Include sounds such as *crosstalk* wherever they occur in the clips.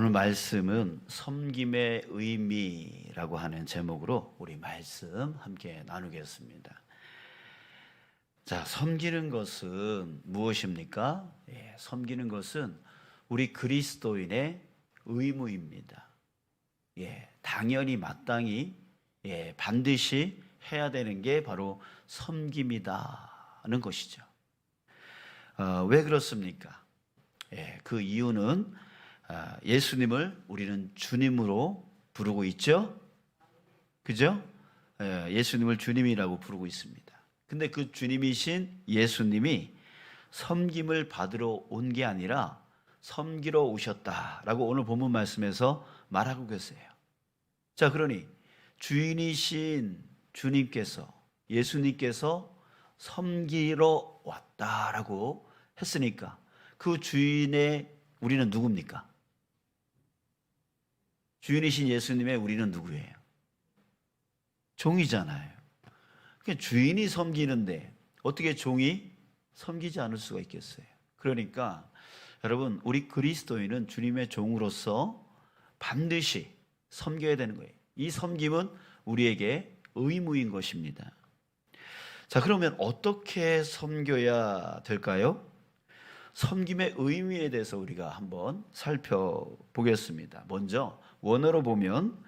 오늘 말씀은 섬김의 의미라고 하는 제목으로 우리 말씀 함께 나누겠습니다. 자, 섬기는 것은 무엇입니까? 예, 섬기는 것은 우리 그리스도인의 의무입니다. 예, 당연히 마땅히 예, 반드시 해야 되는 게 바로 섬김이다는 것이죠. 어, 왜 그렇습니까? 예, 그 이유는 아, 예수님을 우리는 주님으로 부르고 있죠? 그죠? 예, 예수님을 주님이라고 부르고 있습니다. 근데 그 주님이신 예수님이 섬김을 받으러 온 게 아니라 섬기러 오셨다라고 오늘 본문 말씀에서 말하고 계세요. 자, 그러니 주인이신 주님께서 예수님께서 섬기러 왔다라고 했으니까 그 주인의 우리는 누굽니까? 주인이신 예수님의 우리는 누구예요? 종이잖아요. 그러니까 주인이 섬기는데 어떻게 종이 섬기지 않을 수가 있겠어요? 그러니까 여러분 우리 그리스도인은 주님의 종으로서 반드시 섬겨야 되는 거예요. 이 섬김은 우리에게 의무인 것입니다. 자, 그러면 어떻게 섬겨야 될까요? 섬김의 의미에 대해서 우리가 한번 살펴보겠습니다. 먼저 원어로 보면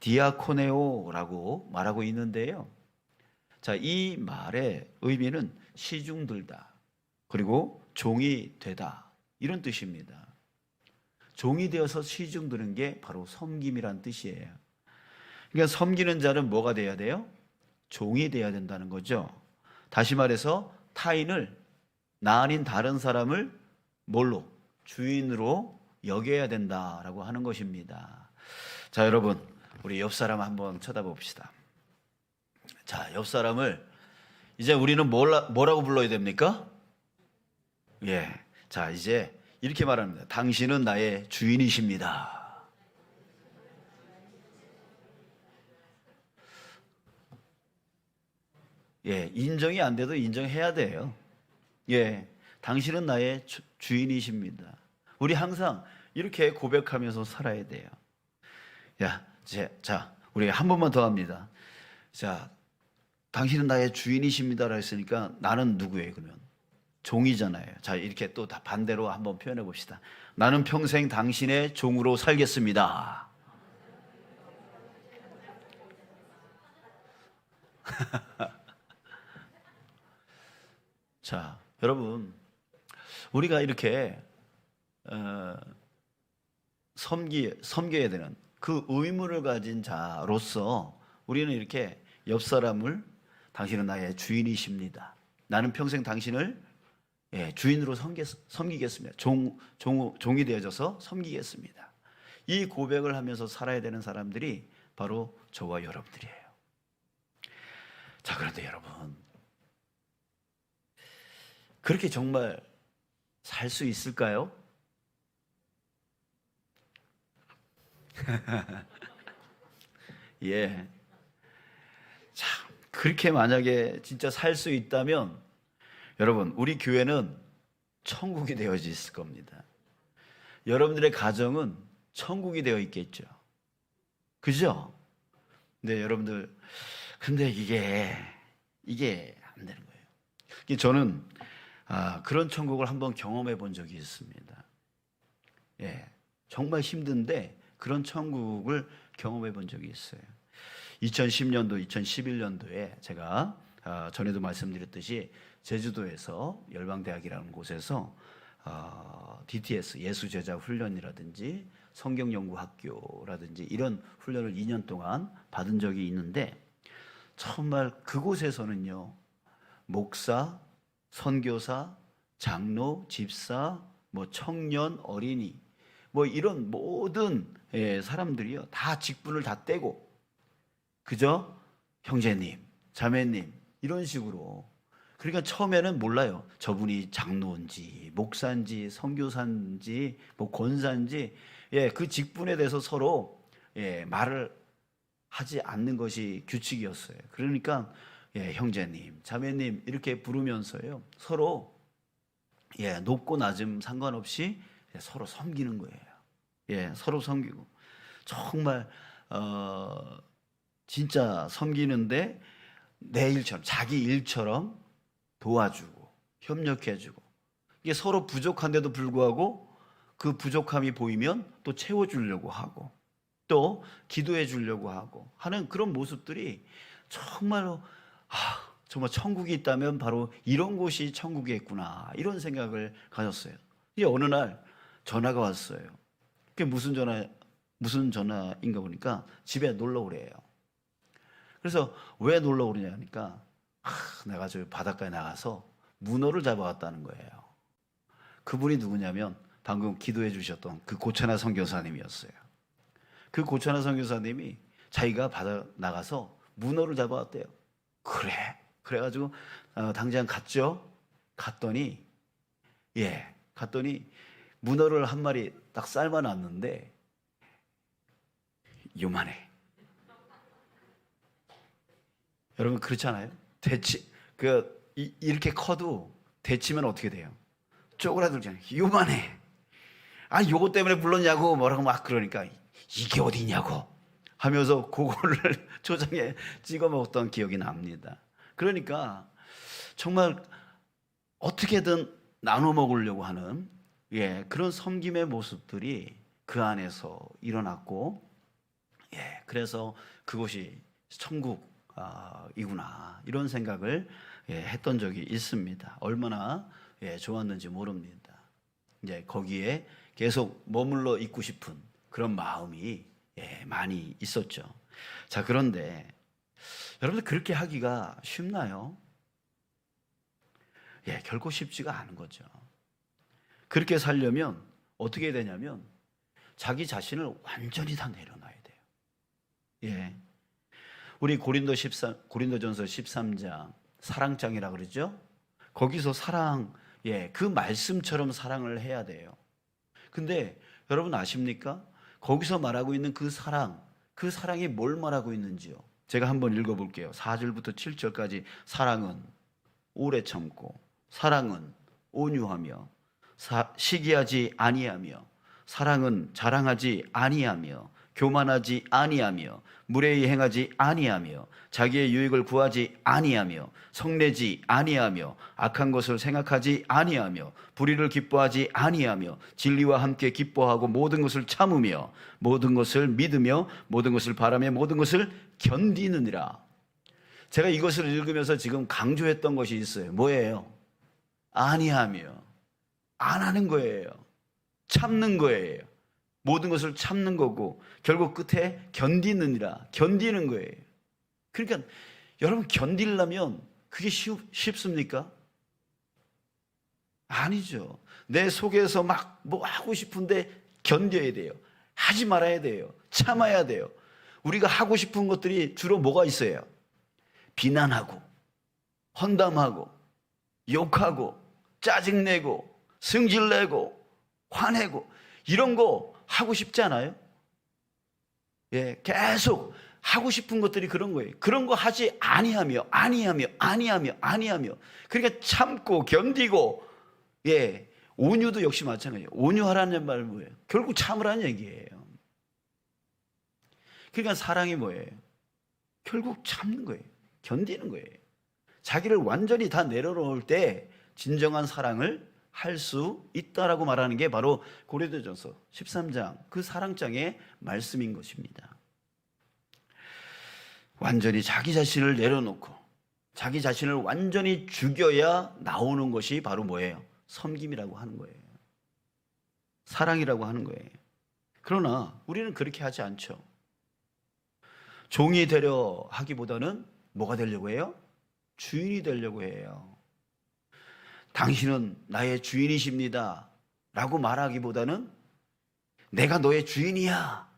디아코네오라고 말하고 있는데요. 자, 이 말의 의미는 시중 들다. 그리고 종이 되다. 이런 뜻입니다. 종이 되어서 시중 드는 게 바로 섬김이란 뜻이에요. 그러니까 섬기는 자는 뭐가 돼야 돼요? 종이 돼야 된다는 거죠. 다시 말해서 타인을 나 아닌 다른 사람을 뭘로 주인으로 여겨야 된다라고 하는 것입니다. 자, 여러분, 우리 옆 사람 한번 쳐다봅시다. 자, 옆 사람을 이제 우리는 뭐라, 뭐라고 불러야 됩니까? 예. 자, 이제 이렇게 말합니다. 당신은 나의 주인이십니다. 예, 인정이 안 돼도 인정해야 돼요. 예, 당신은 나의 주, 주인이십니다. 우리 항상 이렇게 고백하면서 살아야 돼요. 야, 제, 자, 우리 한 번만 더 합니다. 자, 당신은 나의 주인이십니다라 했으니까 나는 누구예요, 그러면? 종이잖아요. 자, 이렇게 또 다 반대로 한번 표현해 봅시다. 나는 평생 당신의 종으로 살겠습니다. *laughs* 자, 여러분, 우리가 이렇게 어, 섬기 섬겨야 되는 그 의무를 가진 자로서 우리는 이렇게 옆 사람을 당신은 나의 주인이십니다. 나는 평생 당신을 예, 주인으로 섬기, 섬기겠습니다. 종, 종, 종이 되어져서 섬기겠습니다. 이 고백을 하면서 살아야 되는 사람들이 바로 저와 여러분들이에요. 자, 그런데 여러분, 그렇게 정말 살 수 있을까요? *laughs* 예. 참, 그렇게 만약에 진짜 살 수 있다면, 여러분, 우리 교회는 천국이 되어져 있을 겁니다. 여러분들의 가정은 천국이 되어 있겠죠. 그죠? 근데 여러분들, 근데 이게, 이게 안 되는 거예요. 저는 아, 그런 천국을 한번 경험해 본 적이 있습니다. 예, 정말 힘든데 그런 천국을 경험해 본 적이 있어요. 2010년도, 2011년도에 제가 아, 전에도 말씀드렸듯이 제주도에서 열방대학이라는 곳에서 어, DTS 예수제자 훈련이라든지 성경연구학교라든지 이런 훈련을 2년 동안 받은 적이 있는데 정말 그곳에서는요 목사, 선교사, 장로, 집사, 뭐 청년, 어린이 뭐 이런 모든 예, 사람들이요. 다 직분을 다 떼고. 그저 형제님, 자매님 이런 식으로. 그러니까 처음에는 몰라요. 저분이 장로인지 목사인지 선교사인지 뭐 권사인지. 예, 그 직분에 대해서 서로 예, 말을 하지 않는 것이 규칙이었어요. 그러니까 예, 형제님, 자매님 이렇게 부르면서요. 서로 예, 높고 낮음 상관없이 서로 섬기는 거예요. 예, 서로 섬기고 정말 어 진짜 섬기는데 내 일처럼 자기 일처럼 도와주고 협력해주고 이게 서로 부족한데도 불구하고 그 부족함이 보이면 또 채워주려고 하고 또 기도해 주려고 하고 하는 그런 모습들이 정말로 아 정말 천국이 있다면 바로 이런 곳이 천국이겠구나 이런 생각을 가졌어요. 이제 어느 날 전화가 왔어요. 그게 무슨 전화 무슨 전화인가 보니까 집에 놀러 오래요. 그래서 왜 놀러 오느냐 하니까 아, 내가 저 바닷가에 나가서 문어를 잡아왔다는 거예요. 그분이 누구냐면 방금 기도해 주셨던 그 고천하 선교사님이었어요. 그 고천하 선교사님이 자기가 바다 나가서 문어를 잡아왔대요. 그래. 그래가지고 어, 당장 갔죠. 갔더니 예, 갔더니 문어를 한 마리 딱 삶아놨는데 요만해. 여러분 그렇잖아요. 대치 그 이, 이렇게 커도 데치면 어떻게 돼요? 쪼그라들잖아요. 요만해. 아, 요거 때문에 불렀냐고 뭐라고 막 그러니까 이게 어디냐고 하면서 그거를 *laughs* 초장에 찍어 먹었던 기억이 납니다. 그러니까 정말 어떻게든 나눠 먹으려고 하는 예, 그런 섬김의 모습들이 그 안에서 일어났고 예, 그래서 그곳이 천국이구나 이런 생각을 예, 했던 적이 있습니다. 얼마나 예, 좋았는지 모릅니다. 이제 거기에 계속 머물러 있고 싶은 그런 마음이 예, 많이 있었죠. 자, 그런데 여러분들 그렇게 하기가 쉽나요? 예, 결코 쉽지가 않은 거죠. 그렇게 살려면 어떻게 되냐면 자기 자신을 완전히 다 내려놔야 돼요. 예. 우리 고린도 13 고린도전서 13장 사랑장이라 그러죠? 거기서 사랑 예, 그 말씀처럼 사랑을 해야 돼요. 근데 여러분 아십니까? 거기서 말하고 있는 그 사랑, 그 사랑이 뭘 말하고 있는지요? 제가 한번 읽어 볼게요. 4절부터 7절까지 사랑은 오래 참고 사랑은 온유하며 사- 시기하지 아니하며 사랑은 자랑하지 아니하며 교만하지 아니하며 무례히 행하지 아니하며 자기의 유익을 구하지 아니하며 성내지 아니하며 악한 것을 생각하지 아니하며 불의를 기뻐하지 아니하며 진리와 함께 기뻐하고 모든 것을 참으며 모든 것을 믿으며 모든 것을 바라며 모든 것을 견디느니라. 제가 이것을 읽으면서 지금 강조했던 것이 있어요. 뭐예요? 아니하며 안 하는 거예요. 참는 거예요. 모든 것을 참는 거고 결국 끝에 견디느니라 견디는 거예요. 그러니까 여러분 견디려면 그게 쉬, 쉽습니까? 아니죠. 내 속에서 막 뭐 하고 싶은데 견뎌야 돼요. 하지 말아야 돼요. 참아야 돼요. 우리가 하고 싶은 것들이 주로 뭐가 있어요? 비난하고 헌담하고 욕하고 짜증내고 승질내고 화내고 이런 거 하고 싶지 않아요? 예, 계속 하고 싶은 것들이 그런 거예요. 그런 거 하지 아니하며 아니하며 아니하며 아니하며 그러니까 참고 견디고 예, 온유도 역시 마찬가지예요. 온유하라는 말 뭐예요? 결국 참으라는 얘기예요. 그러니까 사랑이 뭐예요? 결국 참는 거예요. 견디는 거예요. 자기를 완전히 다 내려놓을 때 진정한 사랑을 할 수 있다라고 말하는 게 바로 고린도전서 13장 그 사랑장의 말씀인 것입니다. 완전히 자기 자신을 내려놓고 자기 자신을 완전히 죽여야 나오는 것이 바로 뭐예요? 섬김이라고 하는 거예요. 사랑이라고 하는 거예요. 그러나 우리는 그렇게 하지 않죠. 종이 되려 하기보다는 뭐가 되려고 해요? 주인이 되려고 해요. 당신은 나의 주인이십니다. 라고 말하기보다는 내가 너의 주인이야.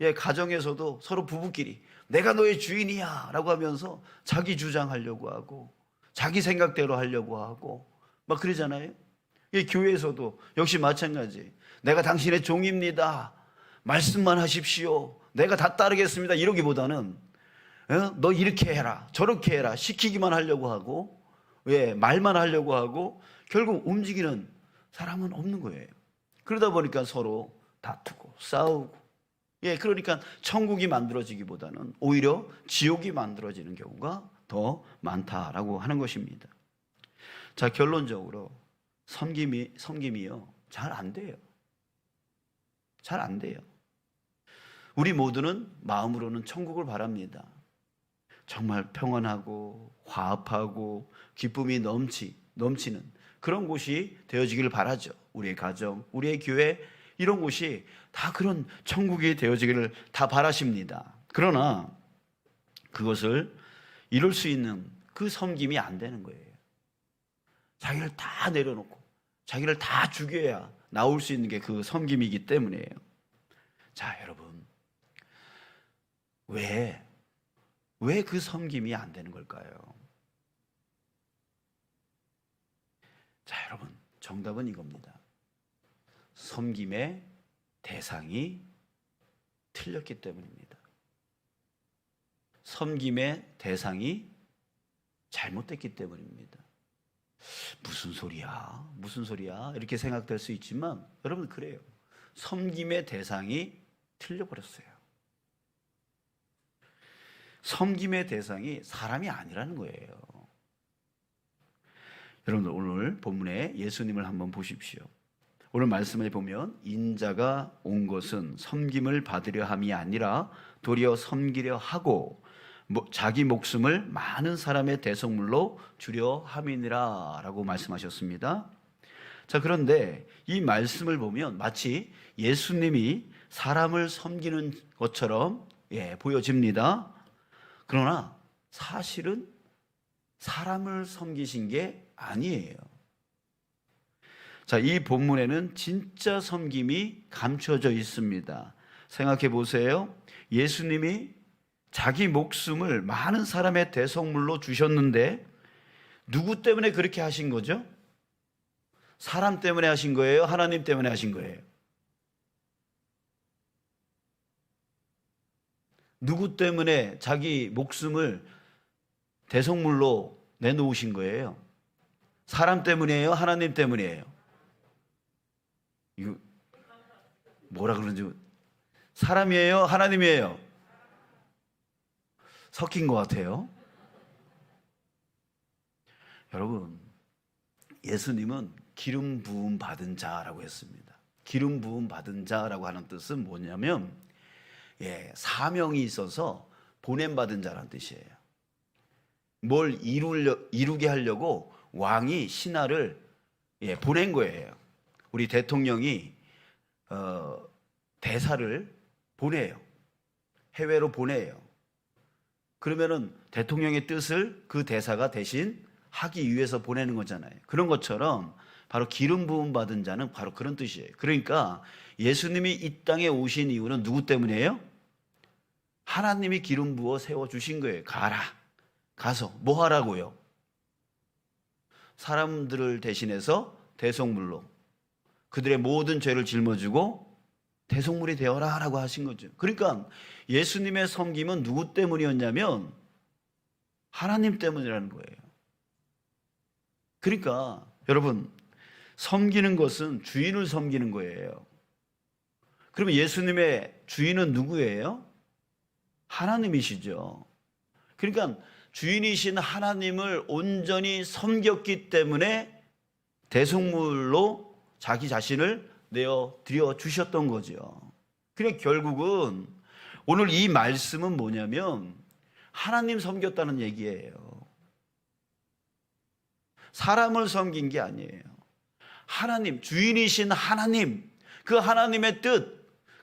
예, 가정에서도 서로 부부끼리 내가 너의 주인이야. 라고 하면서 자기 주장하려고 하고 자기 생각대로 하려고 하고 막 그러잖아요. 예, 교회에서도 역시 마찬가지. 내가 당신의 종입니다. 말씀만 하십시오. 내가 다 따르겠습니다. 이러기보다는 어? 너 이렇게 해라. 저렇게 해라. 시키기만 하려고 하고 왜 말만 하려고 하고 결국 움직이는 사람은 없는 거예요. 그러다 보니까 서로 다투고 싸우고 예, 그러니까 천국이 만들어지기보다는 오히려 지옥이 만들어지는 경우가 더 많다라고 하는 것입니다. 자, 결론적으로 섬김이 섬김이요. 잘 안 돼요. 잘 안 돼요. 우리 모두는 마음으로는 천국을 바랍니다. 정말 평안하고 화합하고 기쁨이 넘치 넘치는 그런 곳이 되어지기를 바라죠. 우리의 가정, 우리의 교회 이런 곳이 다 그런 천국이 되어지기를 다 바라십니다. 그러나 그것을 이룰 수 있는 그 섬김이 안 되는 거예요. 자기를 다 내려놓고 자기를 다 죽여야 나올 수 있는 게 그 섬김이기 때문이에요. 자, 여러분. 왜, 왜 그 섬김이 안 되는 걸까요? 자, 여러분. 정답은 이겁니다. 섬김의 대상이 틀렸기 때문입니다. 섬김의 대상이 잘못됐기 때문입니다. 무슨 소리야? 무슨 소리야? 이렇게 생각될 수 있지만 여러분 그래요. 섬김의 대상이 틀려버렸어요. 섬김의 대상이 사람이 아니라는 거예요. 여러분들 오늘 본문에 예수님을 한번 보십시오. 오늘 말씀을 보면 인자가 온 것은 섬김을 받으려 함이 아니라 도리어 섬기려 하고 뭐- 자기 목숨을 많은 사람의 대속물로 주려 함이니라라고 말씀하셨습니다. 자 그런데 이 말씀을 보면 마치 예수님이 사람을 섬기는 것처럼 예, 보여집니다. 그러나 사실은 사람을 섬기신 게 아니에요. 자, 이 본문에는 진짜 섬김이 감춰져 있습니다. 생각해 보세요. 예수님이 자기 목숨을 많은 사람의 대성물로 주셨는데 누구 때문에 그렇게 하신 거죠? 사람 때문에 하신 거예요? 하나님 때문에 하신 거예요? 누구 때문에 자기 목숨을 대성물로 내놓으신 거예요? 사람 때문이에요? 하나님 때문이에요? 이거 뭐라 그러는지 사람이에요? 하나님이에요? 섞인 것 같아요. 여러분, 예수님은 기름 부음 받은 자라고 했습니다. 기름 부음 받은 자라고 하는 뜻은 뭐냐면, 예, 사명이 있어서 보냄 받은 자라는 뜻이에요. 뭘 이루려, 이루게 하려고 왕이 신하를 예, 보낸 거예요. 우리 대통령이 어, 대사를 보내요. 해외로 보내요. 그러면은 대통령의 뜻을 그 대사가 대신 하기 위해서 보내는 거잖아요. 그런 것처럼 바로 기름 부음 받은 자는 바로 그런 뜻이에요. 그러니까 예수님이 이 땅에 오신 이유는 누구 때문이에요? 하나님이 기름 부어 세워 주신 거예요. 가라. 가서 뭐 하라고요? 사람들을 대신해서 대속물로 그들의 모든 죄를 짊어지고 대속물이 되어라 라고 하신 거죠. 그러니까 예수님의 섬김은 누구 때문이었냐면 하나님 때문이라는 거예요. 그러니까 여러분 섬기는 것은 주인을 섬기는 거예요. 그러면 예수님의 주인은 누구예요? 하나님이시죠. 그러니까 주인이신 하나님을 온전히 섬겼기 때문에 대속물로 자기 자신을 내어 드려 주셨던 거죠. 그러니까 결국은 오늘 이 말씀은 뭐냐면 하나님 섬겼다는 얘기예요. 사람을 섬긴 게 아니에요. 하나님, 주인이신 하나님, 그 하나님의 뜻,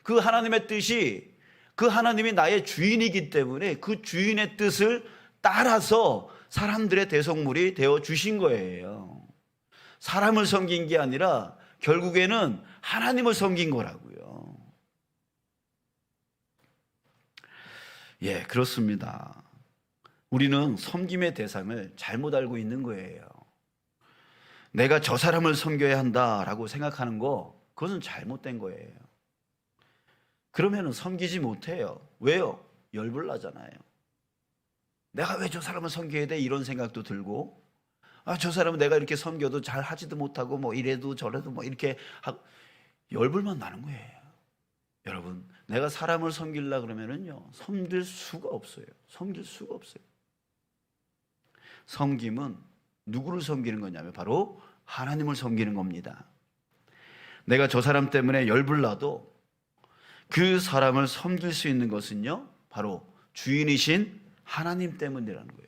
그 하나님의 뜻이 그 하나님이 나의 주인이기 때문에 그 주인의 뜻을 따라서 사람들의 대속물이 되어 주신 거예요. 사람을 섬긴 게 아니라 결국에는 하나님을 섬긴 거라고요. 예, 그렇습니다. 우리는 섬김의 대상을 잘못 알고 있는 거예요. 내가 저 사람을 섬겨야 한다라고 생각하는 거, 그것은 잘못된 거예요. 그러면 섬기지 못해요. 왜요? 열불 나잖아요. 내가 왜 저 사람을 섬겨야 돼? 이런 생각도 들고, 아, 저 사람은 내가 이렇게 섬겨도 잘 하지도 못하고, 뭐 이래도 저래도 뭐 이렇게 하, 열불만 나는 거예요. 여러분, 내가 사람을 섬기려 그러면은요, 섬길 수가 없어요. 섬길 수가 없어요. 섬김은 누구를 섬기는 거냐면 바로 하나님을 섬기는 겁니다. 내가 저 사람 때문에 열불나도 그 사람을 섬길 수 있는 것은요, 바로 주인이신 하나님 때문이라는 거예요.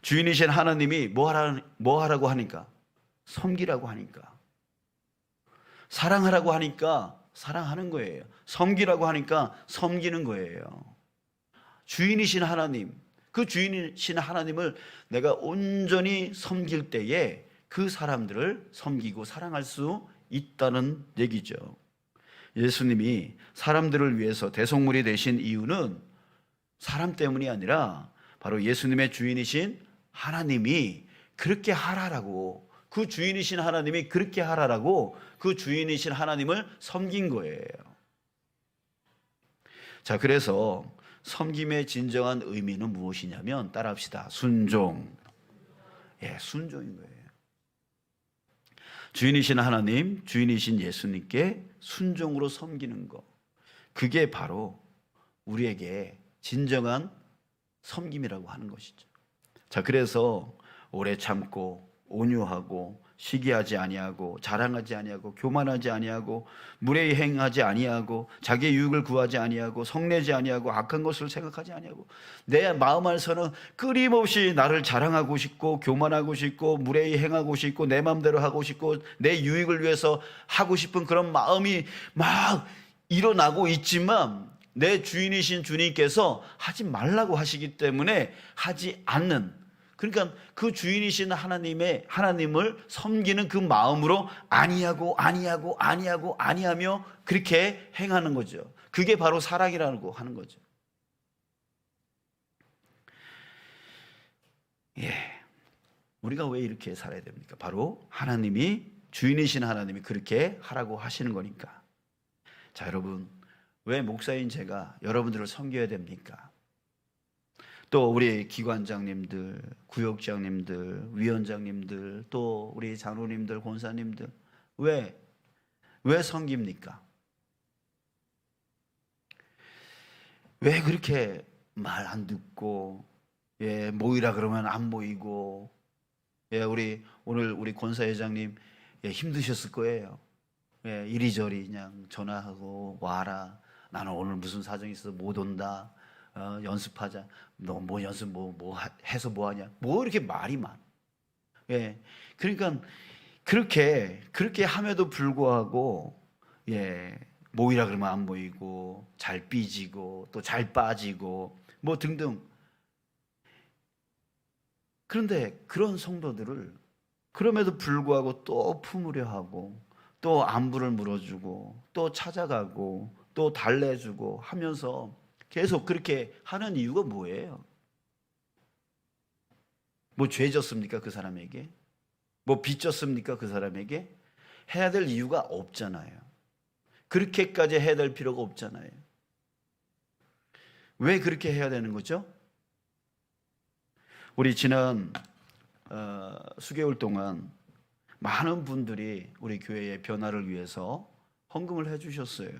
주인이신 하나님이 뭐 하라, 뭐 하라고 하니까? 섬기라고 하니까. 사랑하라고 하니까 사랑하는 거예요. 섬기라고 하니까 섬기는 거예요. 주인이신 하나님, 그 주인이신 하나님을 내가 온전히 섬길 때에 그 사람들을 섬기고 사랑할 수 있다는 얘기죠. 예수님이 사람들을 위해서 대속물이 되신 이유는 사람 때문이 아니라 바로 예수님의 주인이신 하나님이 그렇게 하라라고 그 주인이신 하나님이 그렇게 하라라고 그 주인이신 하나님을 섬긴 거예요. 자, 그래서 섬김의 진정한 의미는 무엇이냐면 따라합시다. 순종. 예, 순종인 거예요. 주인이신 하나님, 주인이신 예수님께 순종으로 섬기는 것. 그게 바로 우리에게 진정한 섬김이라고 하는 것이죠. 자, 그래서 오래 참고 온유하고 시기하지 아니하고 자랑하지 아니하고 교만하지 아니하고 무례히 행하지 아니하고 자기의 유익을 구하지 아니하고 성내지 아니하고 악한 것을 생각하지 아니하고 내 마음 안에서는 끊임없이 나를 자랑하고 싶고 교만하고 싶고 무례히 행하고 싶고 내 마음대로 하고 싶고 내 유익을 위해서 하고 싶은 그런 마음이 막 일어나고 있지만 내 주인이신 주님께서 하지 말라고 하시기 때문에 하지 않는 그러니까 그 주인이신 하나님의 하나님을 섬기는 그 마음으로 아니하고 아니하고 아니하고 아니하며 그렇게 행하는 거죠. 그게 바로 사랑이라고 하는 거죠. 예. 우리가 왜 이렇게 살아야 됩니까? 바로 하나님이 주인이신 하나님이 그렇게 하라고 하시는 거니까. 자, 여러분. 왜 목사인 제가 여러분들을 섬겨야 됩니까? 또 우리 기관장님들, 구역장님들, 위원장님들, 또 우리 장로님들, 권사님들 왜 왜 섬깁니까? 왜 그렇게 말 안 듣고 예, 모이라 그러면 안 모이고 예, 우리 오늘 우리 권사 회장님 예, 힘드셨을 거예요. 예, 이리저리 그냥 전화하고 와라. 나는 오늘 무슨 사정이 있어서 못 온다. 어, 연습하자. 너 뭐 연습 뭐, 뭐 해서 뭐 하냐. 뭐 이렇게 말이 많아. 예. 그러니까 그렇게, 그렇게 함에도 불구하고, 예. 모이라 그러면 안 모이고, 잘 삐지고, 또 잘 빠지고, 뭐 등등. 그런데 그런 성도들을 그럼에도 불구하고 또 품으려 하고, 또 안부를 물어주고, 또 찾아가고, 또 달래주고 하면서 계속 그렇게 하는 이유가 뭐예요? 뭐 죄졌습니까? 그 사람에게? 뭐 빚졌습니까? 그 사람에게? 해야 될 이유가 없잖아요. 그렇게까지 해야 될 필요가 없잖아요. 왜 그렇게 해야 되는 거죠? 우리 지난 어, 수개월 동안 많은 분들이 우리 교회의 변화를 위해서 헌금을 해주셨어요.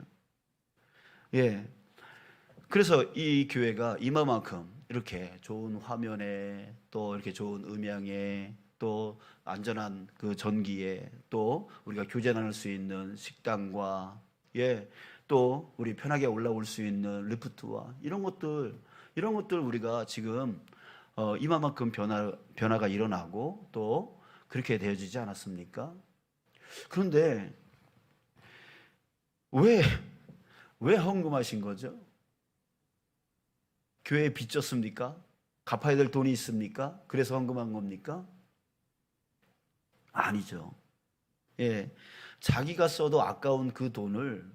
예. 그래서 이 교회가 이마만큼 이렇게 좋은 화면에 또 이렇게 좋은 음향에 또 안전한 그 전기에 또 우리가 교제 나눌 수 있는 식당과 예, 또 우리 편하게 올라올 수 있는 리프트와 이런 것들 이런 것들 우리가 지금 어, 이마만큼 변화 변화가 일어나고 또 그렇게 되어지지 않았습니까? 그런데 왜 왜 헌금하신 거죠? 교회에 빚졌습니까? 갚아야 될 돈이 있습니까? 그래서 헌금한 겁니까? 아니죠. 예. 자기가 써도 아까운 그 돈을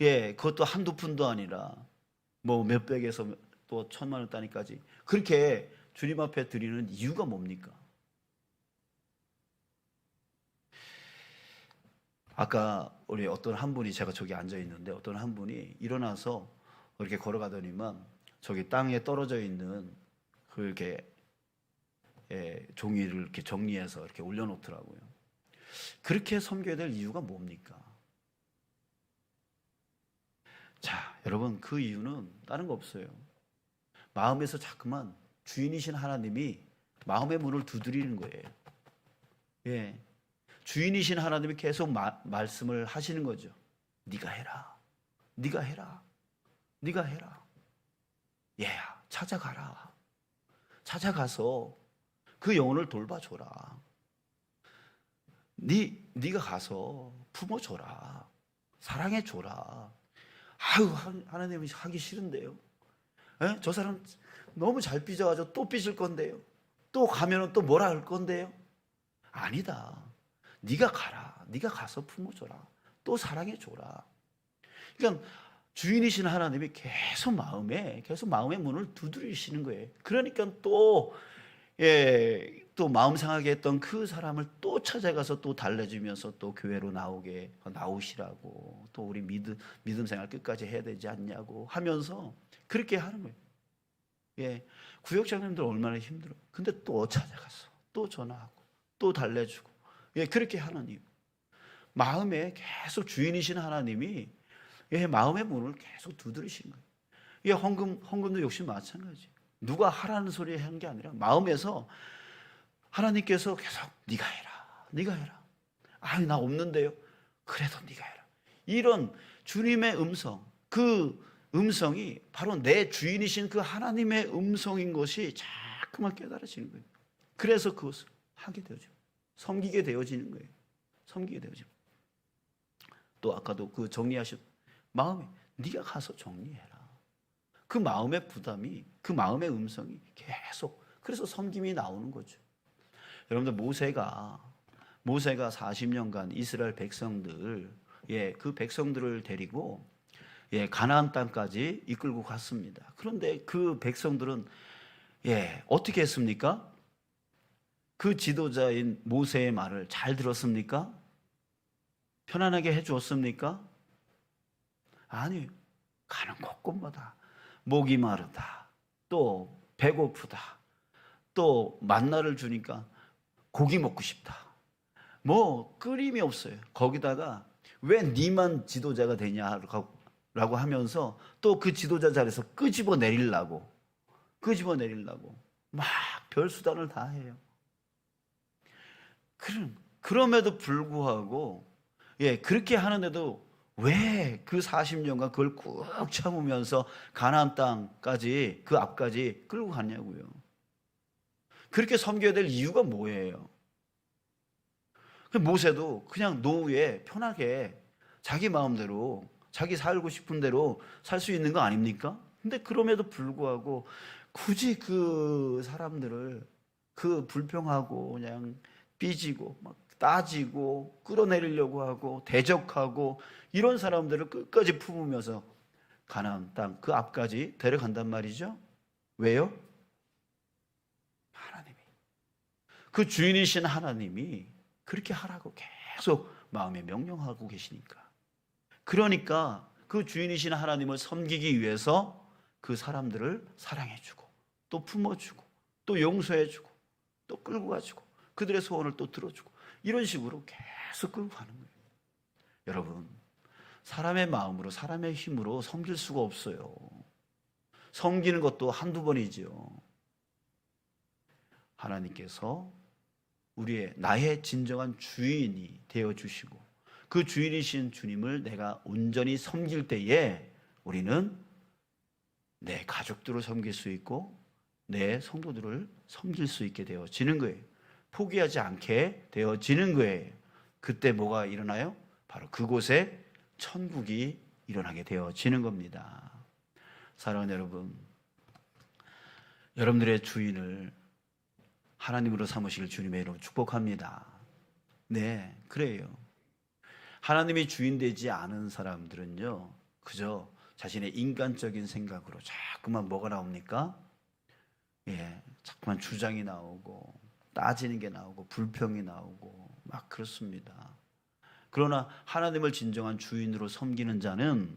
예, 그것도 한두 푼도 아니라 뭐 몇백에서 또 천만 원 단위까지 그렇게 주님 앞에 드리는 이유가 뭡니까? 아까 우리 어떤 한 분이 제가 저기 앉아 있는데 어떤 한 분이 일어나서 이렇게 걸어가더니만 저기 땅에 떨어져 있는 그렇게 예, 종이를 이렇게 정리해서 이렇게 올려놓더라고요. 그렇게 섬겨야 될 이유가 뭡니까? 여러분 그 이유는 다른 거 없어요. 마음에서 자꾸만 주인이신 하나님이 마음의 문을 두드리는 거예요. 예. 주인이신 하나님이 계속 마- 말씀을 하시는 거죠. 네가 해라. 네가 해라. 네가 해라. 얘야, 찾아가라. 찾아가서 그 영혼을 돌봐줘라. 네, 네가 가서 품어줘라. 사랑해줘라. 아유, 하- 하나님이 하기 싫은데요. 에? 저 사람 너무 잘 삐져가지고 또 삐질 건데요. 또 가면은 또 뭐라 할 건데요. 아니다. 네가 가라. 네가 가서 품어줘라. 또 사랑해줘라. 그러니까 주인이신 하나님이 계속 마음에 계속 마음의 문을 두드리시는 거예요. 그러니까 또 예, 또 마음 상하게 했던 그 사람을 또 찾아가서 또 달래주면서 또 교회로 나오게 나오시라고 또 우리 믿음 믿음 생활 끝까지 해야 되지 않냐고 하면서 그렇게 하는 거예요. 예, 구역장님들 얼마나 힘들어. 근데 또 찾아가서 또 전화하고 또 달래주고 예, 그렇게 하는 이유. 마음에 계속 주인이신 하나님이 예, 마음의 문을 계속 두드리시는 거예요. 예, 헌금 헌금도 역시 마찬가지. 누가 하라는 소리 한게 아니라 마음에서 하나님께서 계속 네가 해라. 네가 해라. 아니 나 없는데요. 그래도 네가 해라. 이런 주님의 음성, 그 음성이 바로 내 주인이신 그 하나님의 음성인 것이 자꾸만 깨달아지는 거예요. 그래서 그것을 하게 되어져. 섬기게 되어지는 거예요. 섬기게 되어져. 또 아까도 그 정리하셨 마음에 네가 가서 정리해라. 그 마음의 부담이 그 마음의 음성이 계속 그래서 섬김이 나오는 거죠. 여러분들 모세가 모세가 40년간 이스라엘 백성들 예, 그 백성들을 데리고 예, 가나안 땅까지 이끌고 갔습니다. 그런데 그 백성들은 예, 어떻게 했습니까? 그 지도자인 모세의 말을 잘 들었습니까? 편안하게 해 주었습니까? 아니요. 가는 곳곳마다 목이 마르다. 또 배고프다. 또 만나를 주니까 고기 먹고 싶다. 뭐 끓임이 없어요. 거기다가 왜 니만 지도자가 되냐라고 하면서 또 그 지도자 자리에서 끄집어 내리려고 끄집어 내리려고 막 별 수단을 다 해요. 그럼 그럼에도 불구하고 예 그렇게 하는데도 왜 그 40년간 그걸 꾹 참으면서 가나안 땅까지 그 앞까지 끌고 갔냐고요. 그렇게 섬겨야 될 이유가 뭐예요? 그 모세도 그냥 노후에 편하게 자기 마음대로 자기 살고 싶은 대로 살 수 있는 거 아닙니까? 근데 그럼에도 불구하고 굳이 그 사람들을 그 불평하고 그냥 삐지고 막 따지고 끌어내리려고 하고 대적하고 이런 사람들을 끝까지 품으면서 가나안 땅 그 앞까지 데려간단 말이죠. 왜요? 하나님이 그 주인이신 하나님이 그렇게 하라고 계속 마음에 명령하고 계시니까. 그러니까 그 주인이신 하나님을 섬기기 위해서 그 사람들을 사랑해주고 또 품어주고 또 용서해주고 또 끌고 가지고 그들의 소원을 또 들어주고 이런 식으로 계속 끌고 가는 거예요. 여러분, 사람의 마음으로 사람의 힘으로 섬길 수가 없어요. 섬기는 것도 한두 번이지요. 하나님께서 우리의 나의 진정한 주인이 되어 주시고 그 주인이신 주님을 내가 온전히 섬길 때에 우리는 내 가족들을 섬길 수 있고 내 성도들을 섬길 수 있게 되어지는 거예요. 포기하지 않게 되어지는 거예요. 그때 뭐가 일어나요? 바로 그곳에 천국이 일어나게 되어지는 겁니다. 사랑하는 여러분, 여러분들의 주인을 하나님으로 삼으실 주님의 이름 축복합니다. 네, 그래요. 하나님이 주인 되지 않은 사람들은요, 그저 자신의 인간적인 생각으로 자꾸만 뭐가 나옵니까? 예, 자꾸만 주장이 나오고, 따지는 게 나오고, 불평이 나오고, 막 그렇습니다. 그러나 하나님을 진정한 주인으로 섬기는 자는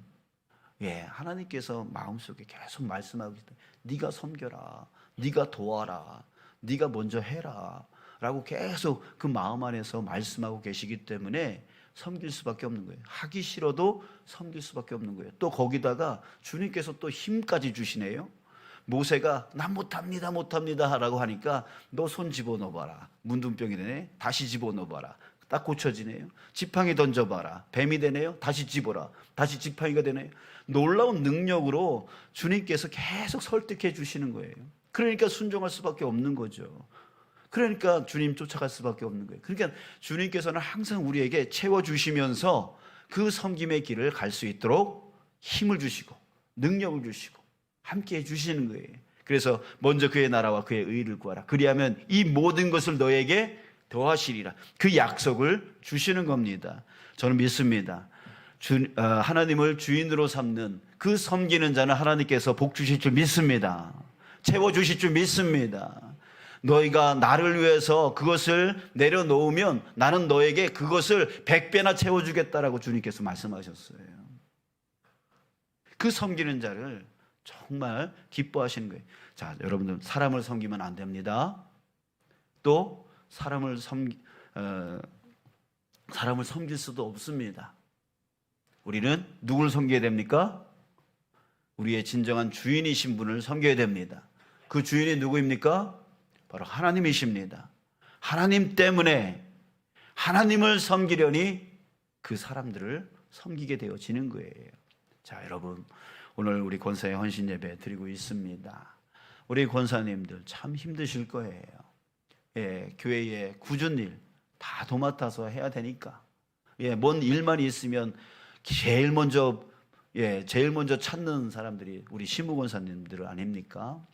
예, 하나님께서 마음속에 계속 말씀하고 계시다. 네가 섬겨라. 네가 도와라. 네가 먼저 해라. 라고 계속 그 마음 안에서 말씀하고 계시기 때문에 섬길 수밖에 없는 거예요. 하기 싫어도 섬길 수밖에 없는 거예요. 또 거기다가 주님께서 또 힘까지 주시네요. 모세가 난 못합니다 못합니다 하라고 하니까 너 손 집어넣어봐라. 문둥병이 되네. 다시 집어넣어봐라. 딱 고쳐지네요. 지팡이 던져봐라. 뱀이 되네요. 다시 집어라. 다시 지팡이가 되네요. 놀라운 능력으로 주님께서 계속 설득해 주시는 거예요. 그러니까 순종할 수밖에 없는 거죠. 그러니까 주님 쫓아갈 수밖에 없는 거예요. 그러니까 주님께서는 항상 우리에게 채워주시면서 그 섬김의 길을 갈 수 있도록 힘을 주시고 능력을 주시고 함께 해 주시는 거예요. 그래서 먼저 그의 나라와 그의 의를 구하라. 그리하면 이 모든 것을 너에게 더하시리라. 그 약속을 주시는 겁니다. 저는 믿습니다. 주, 어, 하나님을 주인으로 삼는 그 섬기는 자는 하나님께서 복 주실 줄 믿습니다. 채워 주실 줄 믿습니다. 너희가 나를 위해서 그것을 내려놓으면 나는 너에게 그것을 백배나 채워주겠다라고 주님께서 말씀하셨어요. 그 섬기는 자를 정말 기뻐하시는 거예요. 자, 여러분들 사람을 섬기면 안 됩니다. 또 사람을 섬 어, 사람을 섬길 수도 없습니다. 우리는 누굴 섬겨야 됩니까? 우리의 진정한 주인이신 분을 섬겨야 됩니다. 그 주인이 누구입니까? 바로 하나님이십니다. 하나님 때문에 하나님을 섬기려니 그 사람들을 섬기게 되어지는 거예요. 자, 여러분 오늘 우리 권사의 헌신 예배 드리고 있습니다. 우리 권사님들 참 힘드실 거예요. 예, 교회의 굳은 일 다 도맡아서 해야 되니까. 예, 뭔 일만 있으면 제일 먼저 예, 제일 먼저 찾는 사람들이 우리 시무 권사님들 아닙니까?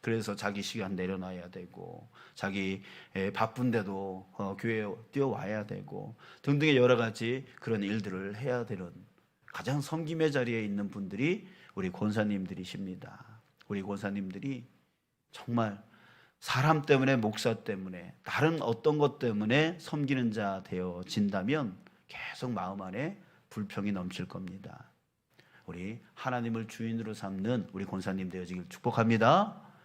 그래서 자기 시간 내려놔야 되고 자기 예, 바쁜데도 어, 교회에 뛰어와야 되고 등등의 여러 가지 그런 일들을 해야 되는 가장 섬김의 자리에 있는 분들이 우리 권사님들이십니다. 우리 권사님들이 정말 사람 때문에 목사 때문에 다른 어떤 것 때문에 섬기는 자 되어진다면 계속 마음 안에 불평이 넘칠 겁니다. 우리 하나님을 주인으로 삼는 우리 권사님 되어지길 축복합니다.